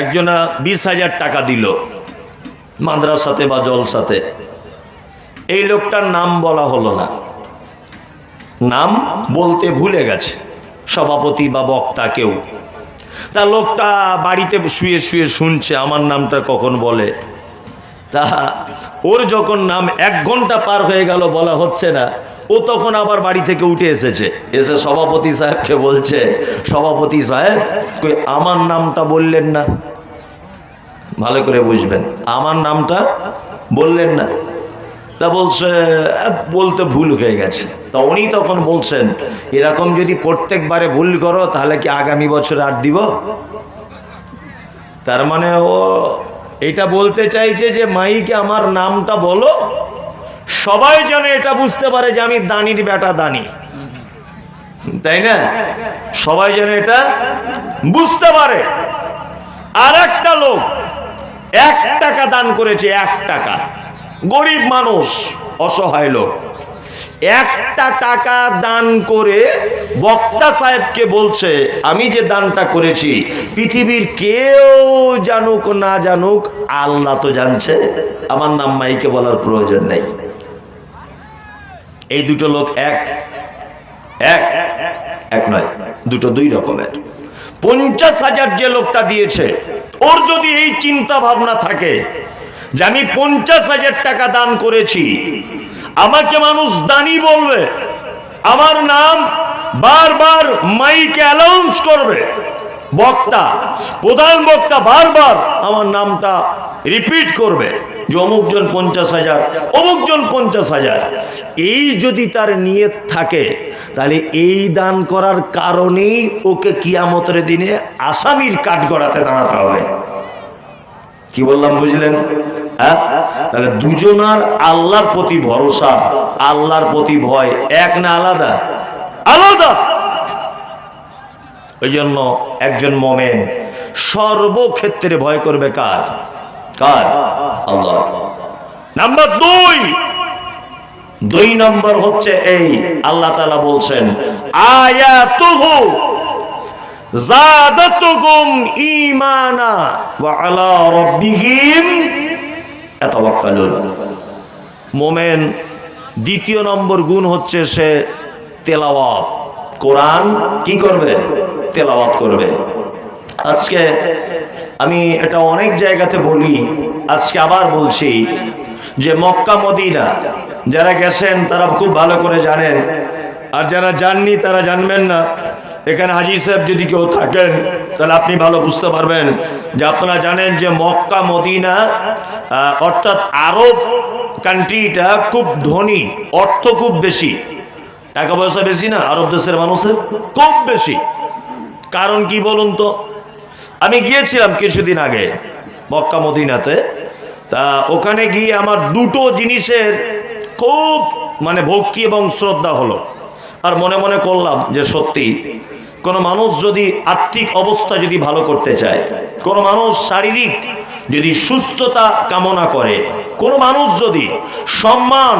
একজনা বিশ হাজার টাকা দিল মাদ্রাসাতে বা জলসাতে। এই লোকটার নাম বলা হলো না। নাম বলতে ভুলে গেছে, সভাপতি বা বক্তা কেউ। তা লোকটা বাড়িতে শুয়ে শুয়ে শুনছে, আমার নামটা কখন বলে? তা ওর যখন নাম এক ঘণ্টা পার হয়ে গেল বলা হচ্ছে না ও তখন আবার বাড়ি থেকে উঠে এসেছে। এসে সভাপতি সাহেবকে বলছে, সভাপতি সাহেব, কই আমার নামটা বললেন না? ভালো করে বুঝবেন, আমার নামটা বললেন না। তা বলছে বলতে ভুল হয়ে গেছে। তা উনি তখন বলছেন, এরকম যদি প্রত্যেকবারে ভুল করো, তাহলে কি আগামী বছর আর দিব? তার মানে ও এটা বলতে চাইছে যে, মাইকে আমার নামটা বলো সবাই যেন এটা বুঝতে পারে যে আমি দানির বেটা দানি। তাই না? সবাই যেন এটা বুঝতে পারে। আর একটা লোক এক টাকা দান করেছে, এক টাকা। গরিব মানুষ, অসহায় লোক। একটা টাকা দান করে বক্তা সাহেবকে বলছে, আমি যে দানটা করেছি, পৃথিবীর কেউ জানুক না জানুক, আল্লাহ তো জানছে। আমার নাম মাইকে বলার প্রয়োজন নেই। এই দুটো লোক এক। এক। এক নয়, দুটো দুই রকমের। পঞ্চাশ হাজার যে লোকটা দিয়েছে, ওর যদি এই চিন্তা ভাবনা থাকে যে আমি পঞ্চাশ হাজার টাকা দান করেছি, আমাকে মানুষ দানি বলবে, আমার নাম বারবার মাইকে অ্যালাউন্স করবে। বক্তা, প্রধান বক্তা বারবার আমার নামটা রিপিট করবে যে অমুকজন পঞ্চাশ হাজার, অমুকজন পঞ্চাশ হাজার। এই যদি তার নিয়ত থাকে, তাহলে এই দান করার কারণেই ওকে কিয়ামতের দিনে আসামির কাঠ গড়াতে দাঁড়াতে হবে। কি বললাম, বুঝলেন? হ্যাঁ? তাহলে দুজনার আল্লাহর প্রতি ভরসা, আল্লাহর প্রতি ভয়, এক না আলাদা? আলাদা! ওই জন্য একজন মোমেন সর্বক্ষেত্রে ভয় করবে কার? কার? আল্লাহ। নাম্বার দুই। দুই নম্বর হচ্ছে এই, আল্লাহ তালা বলছেন, আয়াতুহু জাদাতুকুম ঈমানা ওয়া আলা রাব্বিহিম ইয়াতাওয়াক্কালুন। মোমেন দ্বিতীয় নম্বর গুণ হচ্ছে সে তেলাওয়াত। কোরআন কি করবে? তেলাওয়াত করবে। আজকে আমি এটা অনেক জায়গাতে বলি, আজকে আবার বলছি যে মক্কা, মদিনা যারা গেছেন তারা খুব ভালো করে জানেন, আর যারা জাননি তারা জানবেন না। এখানে হাজি সাহেব যদি কেউ থাকেন, তাহলে আপনি ভালো বুঝতে পারবেন যে আপনারা জানেন যে মক্কা, মদিনা অর্থাৎ আরব কান্ট্রিটা খুব ধনী, অর্থ খুব বেশি। টাকা পয়সা বেশি না? আরব দেশের মানুষের খুব বেশি। কারণ কি বলুন তো? আমি গিয়েছিলাম কিছুদিন আগে মক্কা মদিনাতে। তা ওখানে গিয়ে আমার দুটো জিনিসের খুব মানে ভক্তি এবং শ্রদ্ধা হলো। আর মনে মনে করলাম যে সত্যি, কোনো মানুষ যদি আর্থিক অবস্থা যদি ভালো করতে চায়, কোনো মানুষ শারীরিক যদি সুস্থতা কামনা করে, কোনো মানুষ যদি সম্মান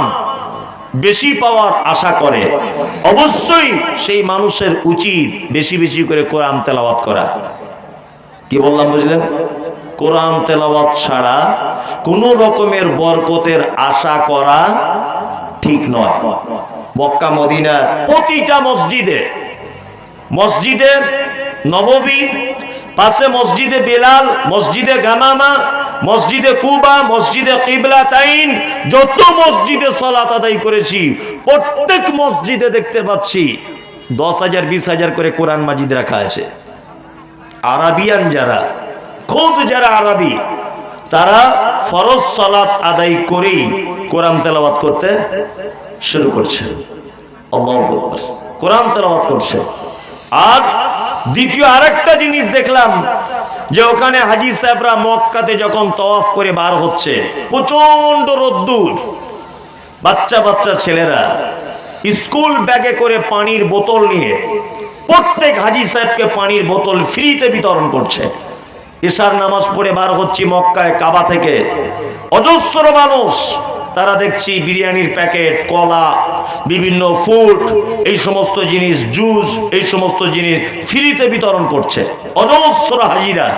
বেশি পাওয়ার আশা করে। অবশ্যই সেই মানুষের উচিত বেশি বেশি করে কোরআন তেলাওয়াত করা। কি বললাম, বুঝলেন? কোরআন তেলাওয়াত ছাড়া কোনো রকমের বরকতের আশা করা ঠিক নয়। মক্কা, মদিনার প্রতিটা মসজিদে মসজিদে নববী পাশে মসজিদে বেলাল, মসজিদে গামামা, মসজিদে কুবা, মসজিদে কিবলা তাইন যত মসজিদে সলাত আদায় করেছি, প্রত্যেক মসজিদে দেখতে পাচ্ছি দশ হাজার, বিশ হাজার করে কোরআন মাজিদ রাখা আছে। আরাবিয়ান যারা, খুব যারা আরবি, তারা ফরজ সালাত আদায় করেই কোরআন তেলাওয়াত করতে শুরু করছে। কোরআন তেলাওয়াত করছে। আর দ্বিতীয় আরেকটা জিনিস দেখলাম, যে ওখানে হাজি সাহেবরা মক্কাতে যখন তওয়াফ করে বার হচ্ছে প্রচণ্ড রোদ্দুর। বাচ্চা বাচ্চা ছেলেরা স্কুল ব্যাগে করে পানির বোতল নিয়ে প্রত্যেক হাজি সাহেবকে পানির বোতল ফ্রিতে বিতরণ করছে। ঈশার নামাজ পড়ে বার হচ্ছি মক্কায় কাবা থেকে। অজস্র মানুষ তারা দেখছি বিরিয়ানির প্যাকেট, কলা, বিভিন্ন ফুড এই সমস্ত জিনিস জুস এই সমস্ত জিনিস ফ্রিতে বিতরণ করছে। অজস্র হাজিরা।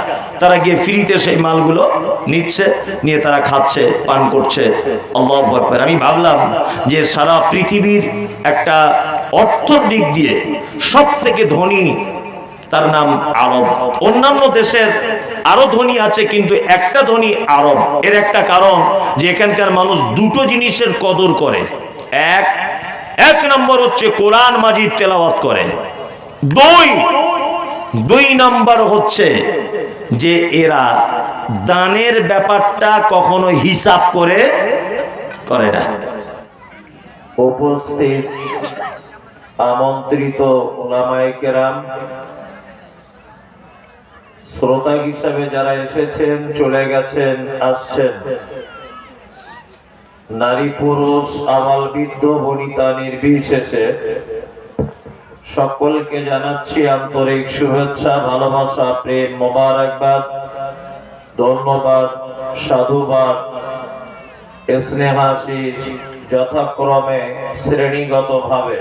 তারা গিয়ে ফ্রিতে সেই মালগুলো নিচ্ছে, নিয়ে তারা খাচ্ছে, পান করছে। আকবার। আমি ভাবলাম যে সারা পৃথিবীর একটা অর্থর দিক দিয়ে সব থেকে ধনী তার নাম আরব। অন্যান্য দেশের আরও ধনী আছে, কিন্তু একটা ধনী আরব। এর একটা কারণ যে এখানকার মানুষ দুটো জিনিসের কদর করে। এক এক নম্বর হচ্ছে কোরআন মাজিদ তেলাওয়াত করে। দুই দুই নাম্বার হচ্ছে যে এরা দানের ব্যাপারটা কখনো হিসাব করে করে না। উপস্থিত আমন্ত্রিত ওলামায়ে কেরাম শ্রোতা হিসাবে যারা এসেছেন, চলে গেছেন, আসছেন। নারী পুরুষ, আবাল বৃদ্ধ, বনিতা নির্বিশেষে সকলকে জানাচ্ছি আন্তরিক শুভেচ্ছা, ভালোবাসা, প্রেম, মোবারকবাদ, ধন্যবাদ, সাধুবাদ। স্নেহাশিস যথাক্রমে শ্রেণীগত ভাবে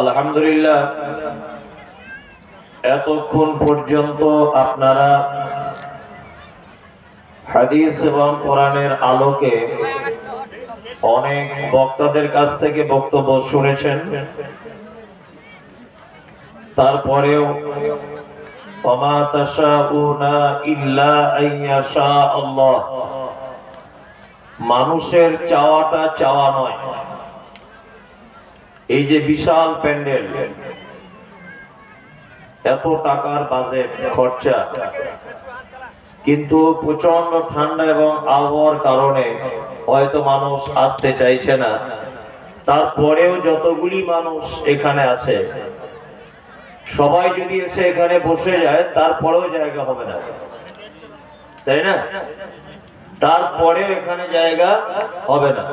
আলহামদুলিল্লাহ। এতক্ষণ পর্যন্ত আপনারা হাদিস এবং কোরআনের আলোকে অনেক বক্তাদের কাছ থেকে বক্তব্য শুনেছেন। তারপরেও মানুষের চাওয়াটা চাওয়া নয়। এই যে বিশাল প্যান্ডেল এত টাকার বাজেট খরচা। কিন্তু প্রচণ্ড ঠান্ডা এবং আবহাওয়ার কারণে হয়তো মানুষ আসতে চাইছে না। তারপরেও যতগুলি মানুষ এখানে আছে, সবাই যদি এসে এখানে বসে যায়, তারপরেও জায়গা হবে না। তাই না? তারপরেও এখানে জায়গা হবে না।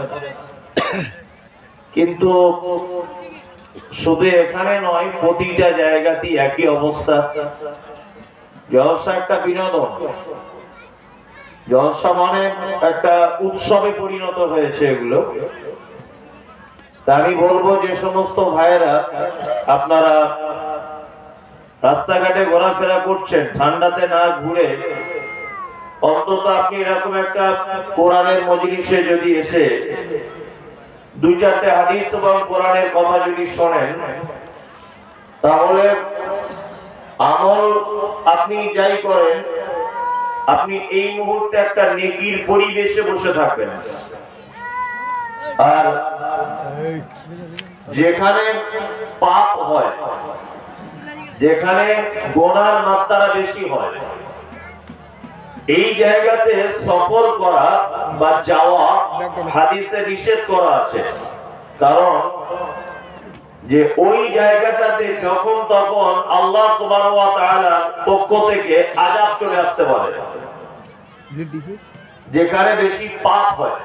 কিন্তু শুধু এখানে নয়, প্রতিটা জায়গাতেই একই অবস্থা। জলসা একটা বিনোদন। জলসা মানে একটা উৎসবে পরিণত হয়েছে এগুলো। আমি বলব যে সমস্ত ভাইয়েরা, আপনারা রাস্তাঘাটে ঘোরাফেরা করছেন, ঠান্ডাতে না ঘুরে, অন্তত আপনি এরকম একটা কোরআনের মজলিসে যদি এসে দুই চারটে হাদিস এবং কোরআনের কথা যদি শোনেন, তাহলে আমল আপনি যাই করেন, আপনি এই মুহূর্তে একটা নেকির পরিবেশে বসে থাকবেন। আর যেখানে পাপ হয়, যেখানে গোনার মাত্রা বেশি হয় এই জায়গাতে সফর করা বা যাওয়া হাদিসে নিষেধ করা আছে। কারণ যে ওই জায়গাটাতে যখন তখন আল্লাহ পক্ষ থেকে আযাব চলে আসতে পারে যেখানে বেশি পাপ হয়।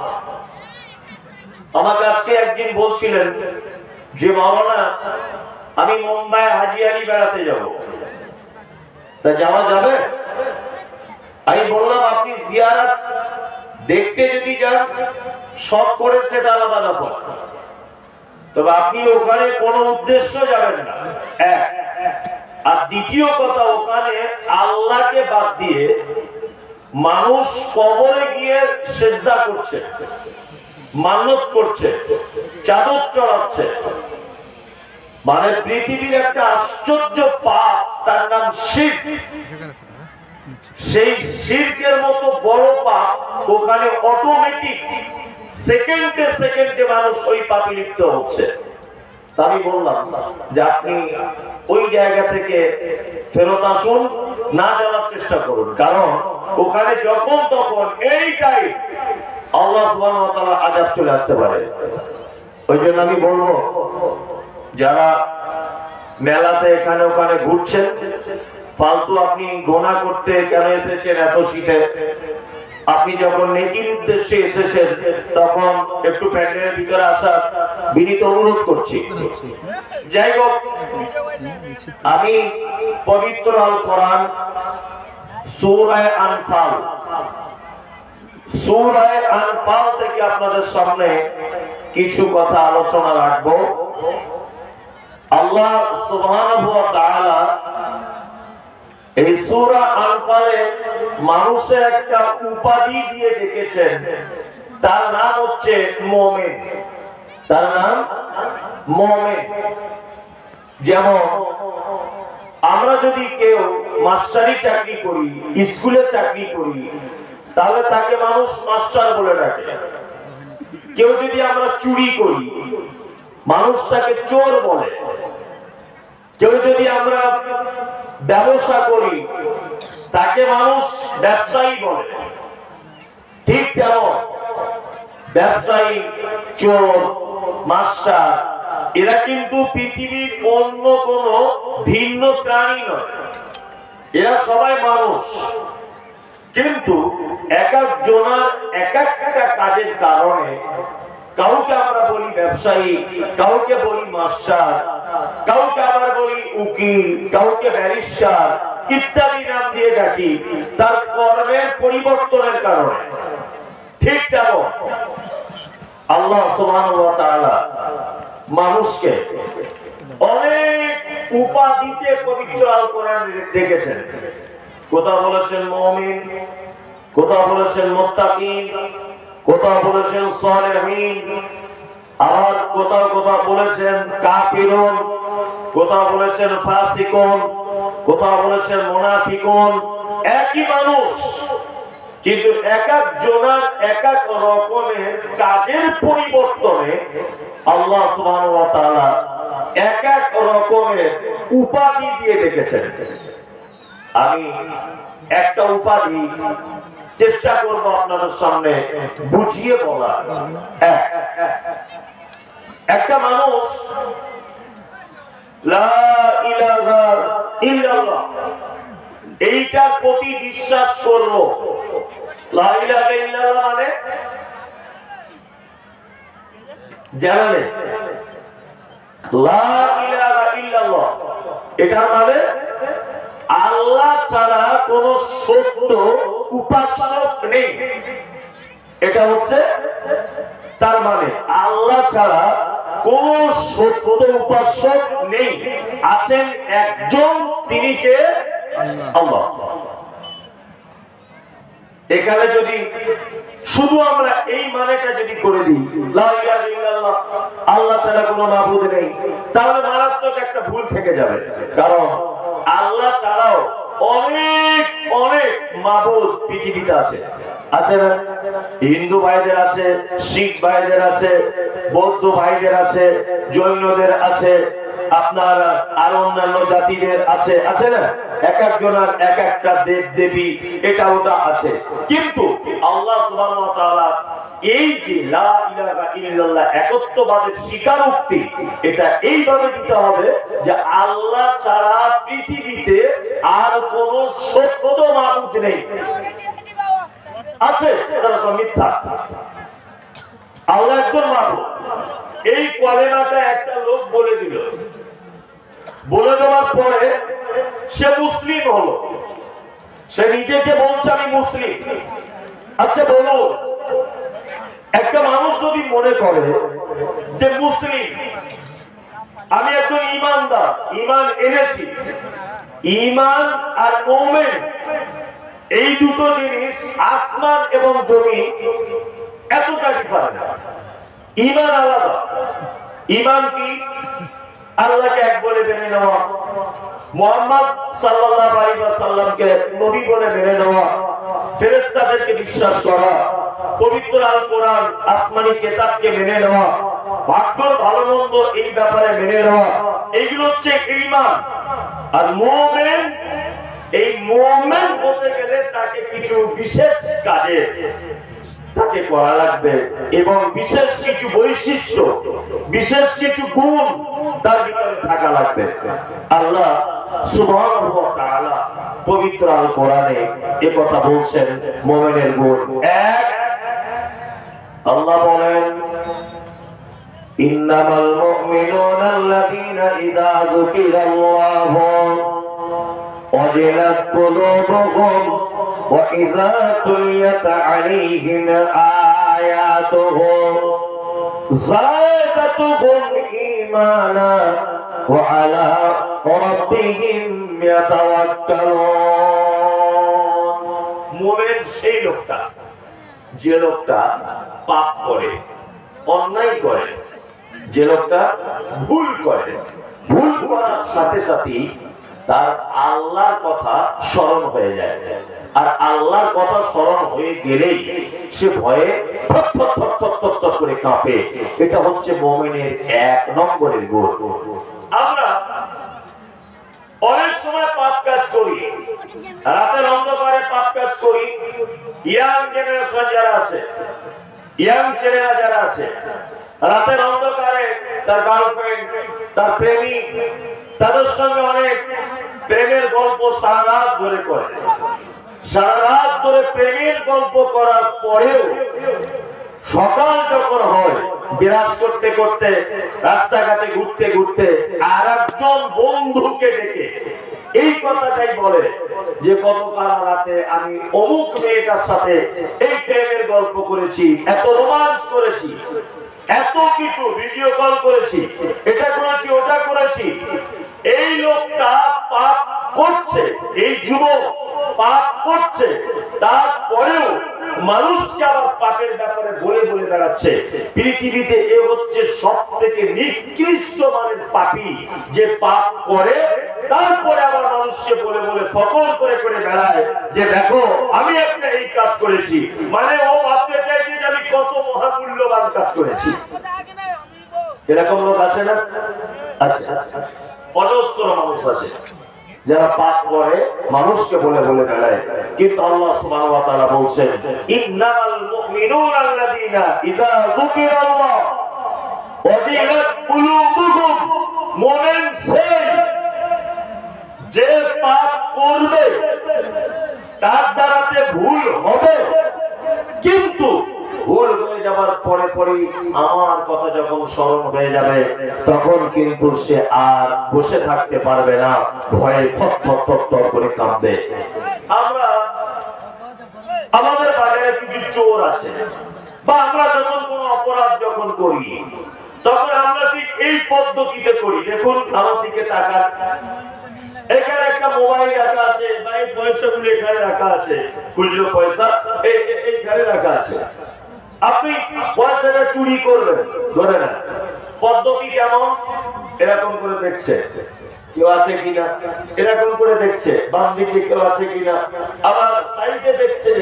আমাকে আজকে একদিন বলছিলেন যে, মাওলানা, আমি মুম্বাই হাজিয়ালি বেড়াতে যাব। তা যাওয়া যাবে? আমি বললাম, আপনি জিয়ারাত দেখতে যদি যান, সব করে সেটা আলাদা ব্যাপার। তবে আপনি ওখানে কোনো উদ্দেশ্য যাবেন না। আর দ্বিতীয় কথা, ওখানে আল্লাহকে বাদ দিয়ে মানুষ কবরে গিয়ে সেজদা করছে মানত করছে, চাদর চড়াচ্ছে। মানে পৃথিবীর একটা আশ্চর্য পাপ, তার নাম শিখ সেই শিল্পের মতো বড় পাপ ওখানে অটোমেটিক সেকেন্ডে সেকেন্ডে মানুষ ওই পাপে লিপ্ত হচ্ছে। আমি বললাম যে আপনি ওই জায়গা থেকে ফেরত আসুন, না যাওয়ার চেষ্টা করুন। কারণ ওখানে যখন তখন এই টাইম আল্লাহ তাআলা আযাব চলে আসতে পারে। ওই জন্য আমি বলব, যারা মেলাতে এখানে ওখানে ঘুরছেন ফালতু আপনি গোনা করতে কেন এসেছেন এত শীতে? আপনি যখন নেকির উদ্দেশ্যে এসেছেন, তখন একটু প্যান্ডেলের ভিতরে আসার বিনীত অনুরোধ করছি। যাই হোক, আমি পবিত্র আল কোরআন সূরা আনফাল, সূরায়ে আনফাল থেকে আপনাদের সামনে কিছু কথা আলোচনা রাখব। আল্লাহ সুবহানাহু ওয়া তাআলা এই সূরা আনফালে মানুষের একটা উপাধি দিয়ে ডেকেছেন। তার নাম হচ্ছে মুমিন। তার নাম মুমিন। যেমন, আমরা যদি কেউ মাস্টারি চাকরি করি, স্কুলে চাকরি করি, তাহলে তাকে মানুষ মাস্টার বলে ডাকে। কেউ যদি আমরা চুরি করি, মানুষ তাকে চোর বলে। কেউ যদি আমরা ব্যবসা করি, তাকে মানুষ ব্যবসায়ী বলে। ঠিক তেমন ব্যবসায়ী, চোর, মাস্টার, এরা কিন্তু পৃথিবীর অন্য কোন ভিন্ন প্রাণী নয়। এরা সবাই মানুষ। কিন্তু এক একজনার এক একটা কাজের কারণে কাউকে আমরা বলি ব্যবসায়ী, কাউকে বলি মাস্টার, কাউকে আবার বলি উকিল, কাউকে ব্যারিস্টার, ইত্যাদি নাম দিয়ে ডাকি, তার কর্মের পরিবর্তনের কারণে। ঠিক তেমন আল্লাহ তাআলা মানুষকে অনেক উপাধিতে পবিত্র আল কোরআন দেখেছেন কোথাও বলেছেন মুমিন, কোথাও বলেছেন মুত্তাকিন কোথাও বলেছেন সালেহিন, আবার কোথাও কোথাও বলেছেন কাফিরুন, কোথাও বলেছেন ফাসিকুন, কোথাও বলেছেন মুনাফিকুন। একই মানুষ, কিন্তু এক এক জনার এক এক রকমের কাজের পরিবর্তনে আল্লাহ এক এক রকমের উপাধি দিয়ে রেখেছেন আমি একটা উপাধি চেষ্টা করব আপনাদের সামনে বুঝিয়ে বলা একটা মানুষ এইটার প্রতি বিশ্বাস ইল্লাল্লাহ মানে? জানালে এটার মানে? আল্লাহ ছাড়া কোন সত্য উপাসক নেই। এটা হচ্ছে তার মানে আল্লাহ ছাড়া কোন সত্য উপাসক নেই। আছেন একজন তিনি কে? আল্লাহ। এখানে যদি শুধু আমরা এই মানেটা যদি করে দিই আল্লাহ ছাড়া কোনো মাবুদ নেই তাহলে মারাত্মক একটা ভুল থেকে যাবে। কারণ আল্লাহ ছাড়াও অনেক অনেক মাহুদ পৃথিবীতে আছে। আছে না? হিন্দু ভাইদের আছে, শিখ ভাইদের আছে, বৌদ্ধ ভাইদের আছে, জৈনদের আছে আপনার আর অন্যান্য জাতিদের আছে আছে না? এক একজনের এক একটা দেব দেবী, এটা ওটা আছে। কিন্তু আল্লাহ এই যে লা ইলাহা স্বীকারোক্তি, এটা এইভাবে দিতে হবে যে আল্লাহ ছাড়া পৃথিবীতে আর কোন সত্য মাবুদ নেই। আছে? তারা সব মিথ্যা। আল্লাহ একজন মাবুদ। এই কলেমাটা একটা লোক বলে দিল। বলে দেওয়ার পরে সে মুসলিম হলো। সে নিজেকে বলছে, আমি মুসলিম। আচ্ছা বলুন একটা মানুষ যদি মনে করে যে মুসলিম, আমি একজন ইমানদার, ইমান এনেছি, ইমান আর মোমেন, এই দুটো জিনিস, আসমান এবং জমি এতটা ডিফারেন্স ইমান আলাদা। ইমান কি? আল্লাহকে এক বলে মেনে নেওয়া। মোহাম্মদ সাল্লাল্লাহু আলাইহি ওয়াসাল্লামকে নবী বলে মেনে নেওয়া। ফেরেশতাদেরকে বিশ্বাস করা। পবিত্র আল কোরআন আসমানি কিতাবকে মেনে নেওয়া। ভাগ্যর ভালো মন্দ এই ব্যাপারে মেনে নেওয়া। এইগুলো হচ্ছে ঈমান আর মুমিন, এই মুমিন হতে গেলে তাকে কিছু বিশেষ কাজে তাকে করা লাগবে? এবং বিশেষ কিছু বৈশিষ্ট্য, বিশেষ কিছু গুণ তার ভিতরে থাকা লাগবে। আল্লাহ পবিত্র আল কোরআনে এ কথা বলছেন, মোমেনের গুণ এক। আল্লাহ বলেন, ইন্নামাল মুমিনুনা আল্লাযীনা ইযা যুকিরাল্লাহু وإذا تليت عليهم آياته زادتهم إيمانا وعلى ربهم يتوكلون মোমেন সেই লোকটা যে লোকটা পাপ করে অন্যায় করে যে লোকটা ভুল করে ভুল করার সাথে সাথেই তার আল্লাহর কথা স্মরণ হয়ে যায় আর আল্লাহর কথা স্মরণ হয়ে গেলেই সে ভয়ে করে কাঁপে। এটা হচ্ছে মোমেনের এক নম্বরের গুণ। আমরা অনেক সময় পাপ কাজ করি। রাতের অন্ধকারে পাপ কাজ করি। ইয়াং জেনারেশন যারা আছে, ইয়াং ছেলেরা যারা আছে, রাতের অন্ধকারে তার গার্লফ্রেন্ড তার প্রেমিক, তাদের সঙ্গে অনেক প্রেমের গল্প সারা ধরে করে। গল্প রাস্তাঘাটে ঘুরতে ঘুরতে আর একজন বন্ধুকে ডেকে, এই কথাটাই বলে যে, গতকাল রাতে আমি অমুক মেয়েটার সাথে এই প্রেমের গল্প করেছি, এত রোমাঞ্চ করেছি, এত কিছু ভিডিও কল করেছি, এটা করেছি, ওটা করেছি। এই লোকটা পাপ করছে, এই যুবক পাপ করছে, তারপরেও মানুষকে আবার পাপের ব্যাপারে বলে বলে বেড়াচ্ছে। পৃথিবীতে এ হচ্ছে সব থেকে নিকৃষ্ট মানের পাপি, যে পাপ করে, তারপরে আবার মানুষকে বলে বলে ফকর করে করে বেড়ায়, যে দেখো, আমি একটা এই কাজ করেছি। মানে ও ভাবতে চাইছে যে আমি কত মহামূল্যবান কাজ করেছি। এরকম লোক আছে না? আচ্ছা অজস্র মানুষ আছে। যারা পাপ করে, মানুষকে বলে বলে বেড়ায় কিন্তু আল্লাহ সুবহানাহু ওয়া তাআলা বলছেন, ইন্নামাল মুমিনুনা আল্লাযীনা ইযা যুকিরাল্লাহ ওয়াজিলাত কুলুবুহুম মুমিন সেই যে পাপ করবে, তার দ্বারাতে ভুল হবে। কিন্তু ভুল হয়ে যাবার পরে পরে আমার কথা যখন স্মরণ হয়ে যাবে, তখন কিন্তু সে আর বসে থাকতে পারবে না। ভয়ে থর থর থর থর করে কাঁপবে আমরা আমাদের বাজারে কিছু চোর আছে, বা আমরা যখন কোনো অপরাধ যখন করি, তখন আমরা ঠিক এই পদ্ধতিতে করি। দেখুন, আমার দিকে তাকান। এখানে একটা মোবাইল রাখা আছে, বা এই পয়সাগুলো এখানে রাখা আছে। খুচরো পয়সা এই- এই- এইখানে রাখা আছে। আপনি পয়সাটা চুরি করবেন, ধরে না পদ্ধতি কেমন? এরকম করে দেখছে। কেউ আছে কিনা? এরকম করে দেখছে। বাম দিকে কেউ আছে কিনা? আবার সাইডে দেখছে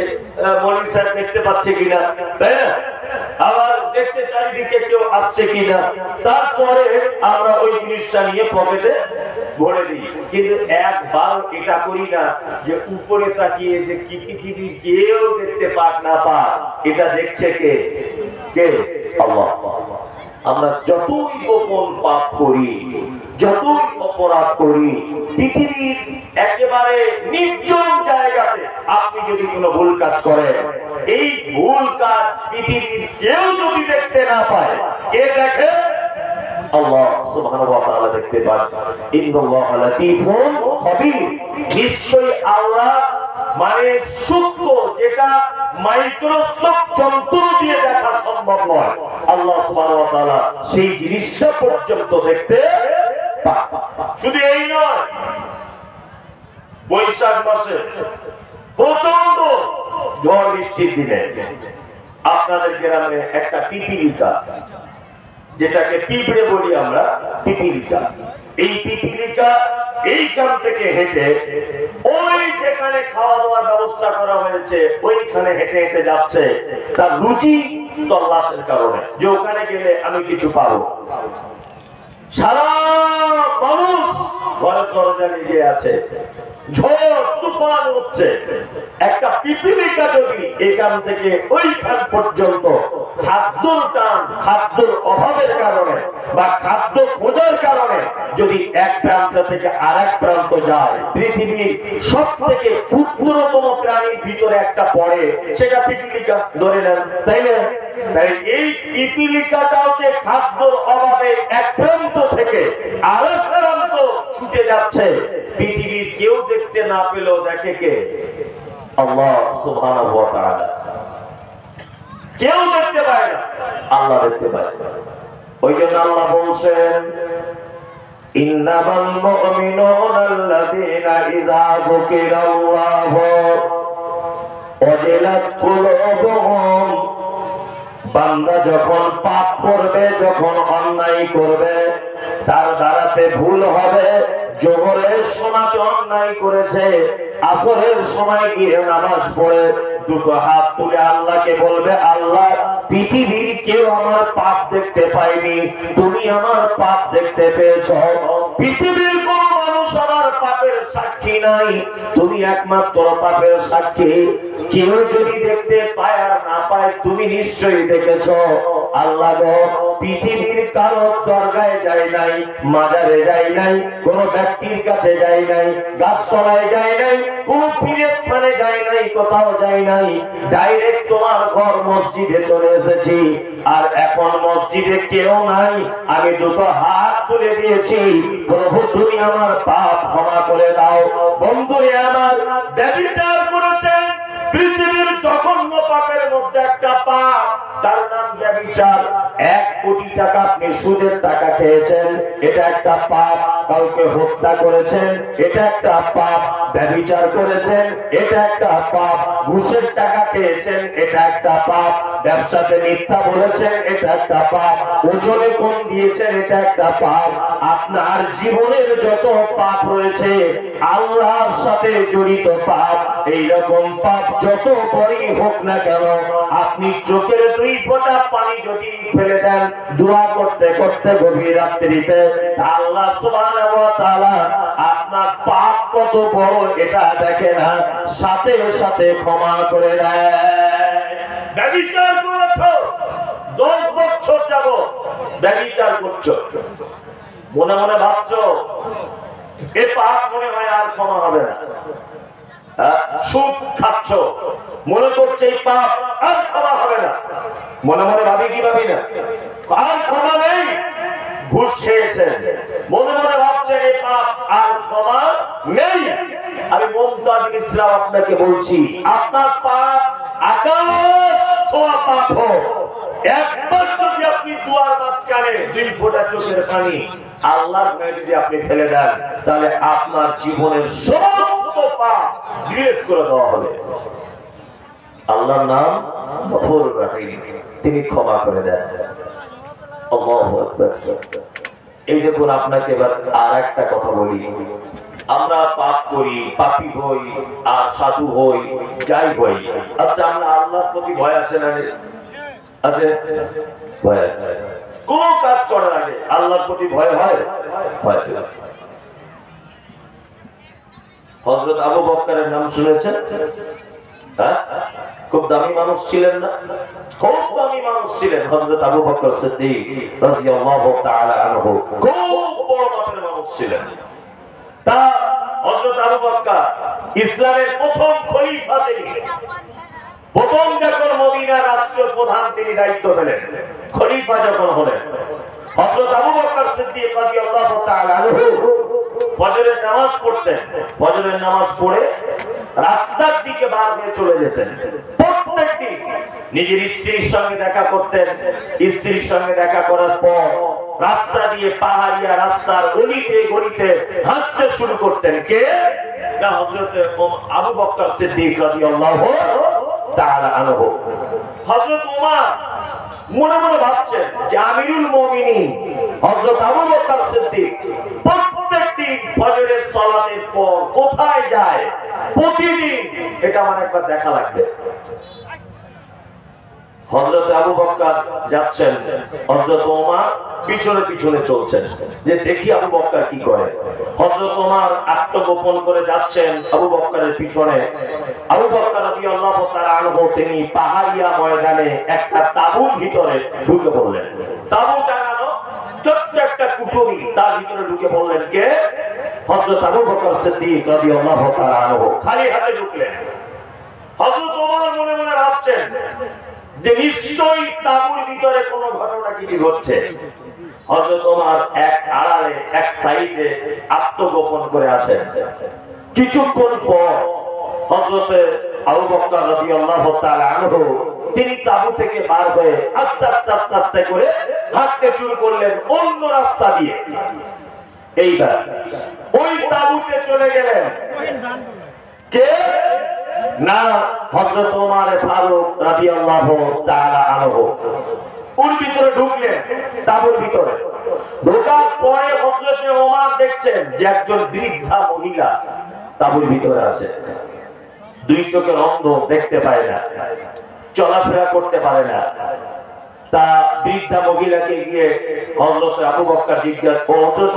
মনির স্যার দেখতে পাচ্ছে কিনা? তাই না? আবার দেখছে চারিদিকে কেউ আসছে কিনা? তারপরে আমরা ওই জিনিসটা নিয়ে পকেটে ভরে দিই। কিন্তু একবার এটা করি না যে উপরে তাকিয়ে যে কি পৃথিবী কেউ দেখতে পাক না পাক। এটা দেখছে কে? কে? আল্লাহ। আমরা যতই গোপন পাপ করি, যতই অপরাধ করি, পৃথিবীর একেবারে নির্জন জায়গাতে আপনি যদি কোনো ভুল কাজ করেন, এই ভুল কাজ পৃথিবীর কেউ যদি দেখতে না পায়, কে দেখে? দেখতে পান। ইন্নাল্লাহা লাতীফুন খাবীর। নিশ্চয়ই আল্লাহ মানে সূক্ষ্ম যেটা মাইক্রোস্কোপ যন্ত্র দিয়ে দেখা সম্ভব নয়। আল্লাহ সুবহানাহু সেই জিনিসটা পর্যন্ত দেখতে শুধু এই নয়, বৈশাখ মাসে প্রচণ্ড ঝড় বৃষ্টির দিনে আপনাদের গ্রামে একটা পিপিলিকা যেটাকে পিঁপড়ে বলি আমরা, পিপিলিকা। এই পিপিলিকা এইখান থেকে হেঁটে ওই যেখানে খাওয়া দাওয়ার ব্যবস্থা করা হয়েছে, ওইখানে হেঁটে হেঁটে যাচ্ছে। তার রুচি তল্লাশের কারণে, যে ওখানে গেলে আমি কিছু পাবো। সারা মানুষ ঘরের দরজা লেগে আছে। একটা ক্ষুদ্রতম প্রাণীর ভিতরে একটা পড়ে, সেটা পিপিলিকা। ধরে নেন, তাই না? এই পিপিলিকাটাও যে খাদ্যর অভাবে এক প্রান্ত থেকে আর এক প্রান্ত ছুটে যাচ্ছে, পৃথিবীর কেউ দেখতে না পেলেও দেখে কে? আল্লাহ সুবহানাহু ওয়া তাআলা। কেউ দেখতে পায় না। আল্লাহ দেখতে পায়। ওই জন্য আল্লাহ বলছেন, ইন্নামাল মুমিনুনা আল্লাযীনা ইযা যুকিরাল্লাহু ওয়াজিলাত কুলুবুহুম। বান্দা যখন পাপ করবে, যখন অন্যায় করবে, তার দ্বারাতে ভুল হবে জোহরের সমাজ অন্যায় করেছে, আসরের সময় গিয়ে নামাজ পড়ে, দুটো হাত তুলে আল্লাহকে বলবে, আল্লাহ, পৃথিবীর কেউ আমার পাপ দেখতে পায়নি, তুমি আমার পাপ দেখতে পেয়েছ। পৃথিবীর কোন মানুষ আমার পাপের সাক্ষী নাই, তুমি একমাত্র পাপের সাক্ষী। কেউ যদি দেখতে পায় আর না পায়, তুমি নিশ্চয়ই দেখেছ। আল্লাহ পৃথিবীর কারও দরগায় যায় নাই, মাজারে যায় নাই, কোন ব্যক্তির কাছে যায় নাই, গাছতলায় যায় নাই, কোন পীরের স্থানে যায় নাই, কোথাও যায় নাই। ডাইরেক্ট তোমার ঘর মসজিদে চলে এসেছি। আর এখন মসজিদে কেউ নাই। আমি দুটো হাত তুলে দিয়েছি। প্রভু, তুমি আমার পাপ ক্ষমা করে দাও। বন্ধুরে আমার ব্যবিচার করেছেন। পৃথিবীর জঘন্য পাপের মধ্যে একটা পাপ। তার নাম ব্যবিচার এক কোটি টাকা আপনি সুদের টাকা খেয়েছেন। এটা একটা পাপ, কাউকে হত্যা করেছেন। এটা একটা পাপ করেছেন। এটা একটা পাপ, ঘুষের টাকা খেয়েছেন। এটা একটা পাপ, ব্যবসাতে মিথ্যা বলেছেন। এটা একটা পাপ, ওজনে কম দিয়েছেন। এটা একটা পাপ। আপনার জীবনের যত পাপ রয়েছে, আল্লাহর সাথে জড়িত পাপ, এইরকম পাপ যত বড়ই হোক না কেন, আপনি চোখের দুই ফোঁটা পানি যদি ফেলে দেন, দোয়া করতে করতে গভীর রাত্রিতে আল্লাহ সুবহানাহু ওয়া তাআলা আপনার পাপ কত বড় এটা দেখে না, সাথে সাথে ক্ষমা করে দেয় ব্যবিচার করেছ, দশ বছর যাব ব্যবিচার করছ মনে মনে ভাবছ, এ পাপ মনে হয় আর ক্ষমা হবে না? সুদ খাচ্ছ। মনে করছে এই পাপ আর ক্ষমা হবে না। মনে মনে ভাবি কি ভাবি না? আর ক্ষমা নেই, ঘুষ খেয়েছেন। মনে মনে ভাবছেন এই পাপ আর ক্ষমা নেই। আমি মমতাজ ইসলাম আপনাকে বলছি, আপনার পাপ আকাশ ছোঁয়া পাপ হোক। আপনার জীবনের সমস্ত করে দেওয়া হবে। আল্লাহর নাম তিনি ক্ষমা করে দেন। এই দেখুন আপনাকে এবার আর একটা কথা বলি। আমরা পাপ করি, পাপি হই, আর সাধু হই, যাই হই। আচ্ছা আমরা আল্লাহর প্রতি ভয় আছে না আছে? ভয় কোন কাজ করার আগে আল্লাহর প্রতি ভয় হয়? ভয় হজরত আবু বক্করের নাম শুনেছেন? হ্যাঁ? খুব দামি মানুষ ছিলেন না? খুব দামি মানুষ ছিলেন হজরত আবু বকর সিদ্দিক রাদিয়াল্লাহু তাআলা আনহু। খুব বড় মাপের মানুষ ছিলেন। তা হজরত আবু বকর ইসলামের প্রথম খলিফা তিনি প্রথম যখন মদিনা রাষ্ট্র প্রধান তিনি দায়িত্ব পেলেন, খলিফা যখন হলেন নিজের স্ত্রীর সঙ্গে দেখা করতেন। স্ত্রীর সঙ্গে দেখা করার পর রাস্তা দিয়ে পাহাড়িয়া রাস্তার গলিতে গলিতে হাঁটতে শুরু করতেন। কে? না, হযরত আবু বকর সিদ্দিক রাদিয়াল্লাহু মনে মনে ভাবছেন যে আমিরুল মুমিনিন, হযরত আবু বকর সিদ্দিক প্রত্যেকদিন ফজরের সালাতের পর কোথায় যায়? প্রতিদিন। এটা আমার একবার দেখা লাগবে। হযরত আবু বকর যাচ্ছেন, হযরত ওমর পিছনে পিছনে চলছেন। যে দেখি আবু বকর কি করে। হযরত ওমর আত্মগোপন করে যাচ্ছেন আবু বকরের পিছনে। আবু বকর রাদিয়াল্লাহু তাআলা তিনি পাহাড়িয়া ময়দানে একটা তাঁবুর ভিতরে ঢুকে পড়লেন। তাঁবু টাঙানো ছোট্ট একটা কুঠুরি তার ভিতরে ঢুকে পড়লেন কে? হযরত আবু বকর সিদ্দিক রাদিয়াল্লাহু তাআলা খালি হাতে ঢুকলেন। হযরত ওমর মনে মনে ভাবছেন যে নিশ্চয়ই তাঁবুর ভিতরে কোনো ঘটনা কিছু ঘটছে? তিনি তাবু থেকে বার হয়ে আস্তে আস্তে আস্তে আস্তে করে হাঁটতে শুরু করলেন অন্য রাস্তা দিয়ে। এইবার ওই তাবুতে চলে গেলেন। কে? না, হযরত ওমর ফারুক রাদিয়াল্লাহু তাআলা আনহু। ওর ভিতরে ঢুকলেন তাবুর ভিতরে। ঢোকার পরে দেখছেন যে একজন বৃদ্ধা মহিলা তাবুর ভিতরে আছে। দুই চোখের অন্ধ দেখতে পায় না, চলাফেরা করতে পারে না। তা বৃদ্ধা মহিলাকে গিয়ে হজরত আবু বক্কর জিজ্ঞাসা হজরত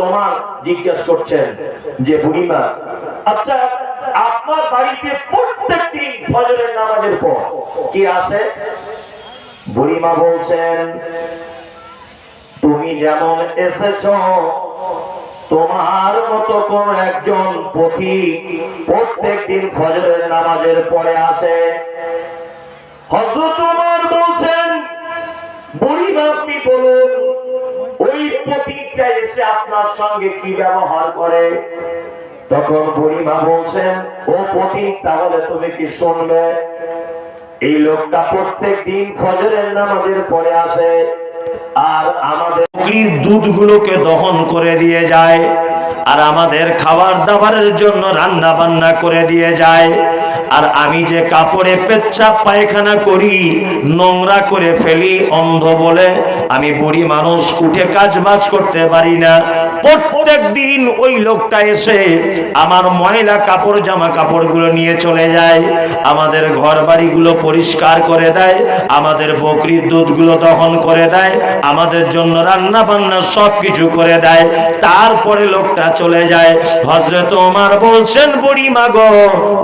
জিজ্ঞাসা করছেন যে, বুড়িমা আচ্ছা আপনার বাড়িতে প্রত্যেক দিন ফজরের নামাজের পর কি আসে? বুড়িমা বলছেন, তুমি যেমন এসেছ, তোমার মতো কোন একজন পথি প্রত্যেক দিন ফজরের নামাজের পরে আসে। হজরত বলছেন বুড়িমা আপনি বলুন, ওই পথিকটা এসে আপনার সঙ্গে কি ব্যবহার করে? তখন বুড়িমা বলছেন, ও পথিক তাহলে তুমি কি শুনবে এই লোকটা প্রত্যেক দিন ফজরের নামাজের পরে আসে। আর আমাদের বকরির দুধগুলোকে দহন করে দিয়ে যায়, আর আমাদের খাবার দাবারের জন্য রান্না বান্না করে দিয়ে যায়। আর আমি যে কাপড়ে পেচ্ছাপ পায়খানা করি, নোংরা করে ফেলি অন্ধ বলে, আমি বুড়ি মানুষ, উঠে কাজ বাজ করতে পারি না। প্রত্যেক দিন ওই লোকটা এসে আমার ময়লা কাপড়, জামা কাপড়গুলো নিয়ে চলে যায়, আমাদের ঘর বাড়িগুলো পরিষ্কার করে দেয়, আমাদের বকরির দুধগুলো দহন করে দেয় আমাদের জন্য রান্না বান্না সব কিছু করে দেয়। তারপরে লোকটা চলে যায়। হজরত ওমার বলছেন, বুড়ি মাগো,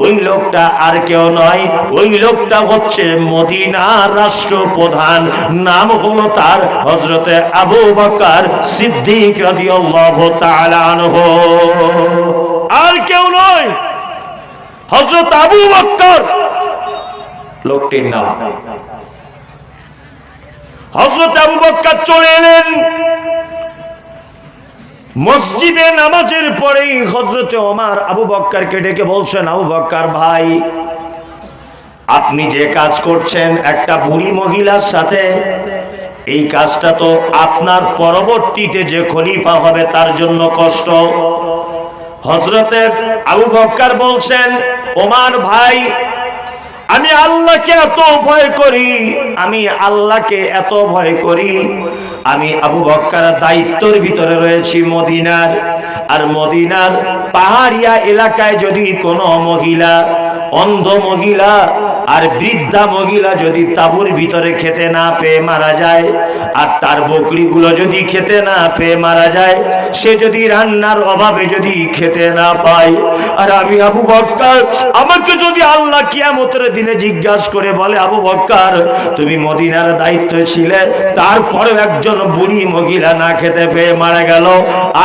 ওই লোকটা আর কেউ নয়। ওই লোকটা হচ্ছে মদিনার রাষ্ট্রপ্রধান। নাম হলো তার হজরতে আবু বকর সিদ্দিক আর কেউ নয়। হজরত আবু বকর। লোকটির নাম হজরত আবু বক্কর চলে এলেন। মসজিদে নামাজের পরেই হজরতে ওমার আবু বক্করকে ডেকে বলছেন, আবু বক্কার ভাই, আপনি যে কাজ করছেন, একটা বুড়ি মহিলার সাথে, এই কাজটা তো আপনার পরবর্তীতে যে খলিফা হবে তার জন্য কষ্ট। হজরতে আবু বক্কার বলছেন, ওমার ভাই আমি আল্লাহকে এত ভয় করি, আমি আল্লাহকে এত ভয় করি। আমি আবু বক্কার দায়িত্বর ভিতরে রয়েছি মদিনার। আর মদিনার পাহাড়িয়া এলাকায় যদি কোনো মহিলা, অন্ধ মহিলা আর বৃদ্ধা মহিলা যদি তাবুর ভিতরে খেতে না পেয়ে মারা যায়, আর তার বকরিগুলো যদি খেতে না পেয়ে মারা যায়, সে যদি রান্নার অভাবে যদি খেতে না পায়, আর আমি আবু বক্কার, আমাকে যদি আল্লাহ কিয়ামতের দিনে জিজ্ঞাসা করে বলে, আবু বক্কার, তুমি মদিনার দায়িত্ব ছিলে তারপরে একজন বুড়ি মহিলা না খেতে পেয়ে মারা গেল।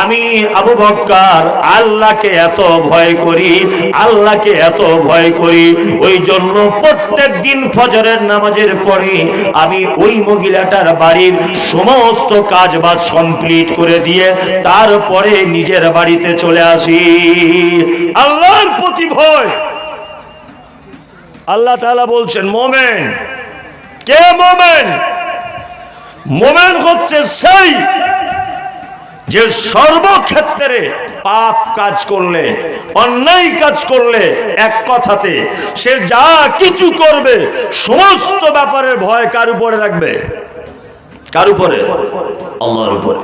আমি আবু বক্কার, আল্লাহকে এত ভয় করি, আল্লাহকে এত ভয় করি ওই জন্য প্রত্যেক দিন ফজরের নামাজের পরে আমি ওই মহিলাটার বাড়ির সমস্ত কাজ বাজ কমপ্লিট করে দিয়ে তারপরে নিজের বাড়িতে চলে আসি। আল্লাহর প্রতি ভয়। আল্লাহ তাআলা বলছেন, মোমেন। কে মোমেন? মোমেন হচ্ছে সেই যে সর্বক্ষেত্রে পাপ কাজ করলে, অন্যায় কাজ করলে এক কথাতে সে যা কিছু করবে, সমস্ত ব্যাপারের ভয় কার উপরে রাখবে? কার উপরে? আল্লাহর উপরে।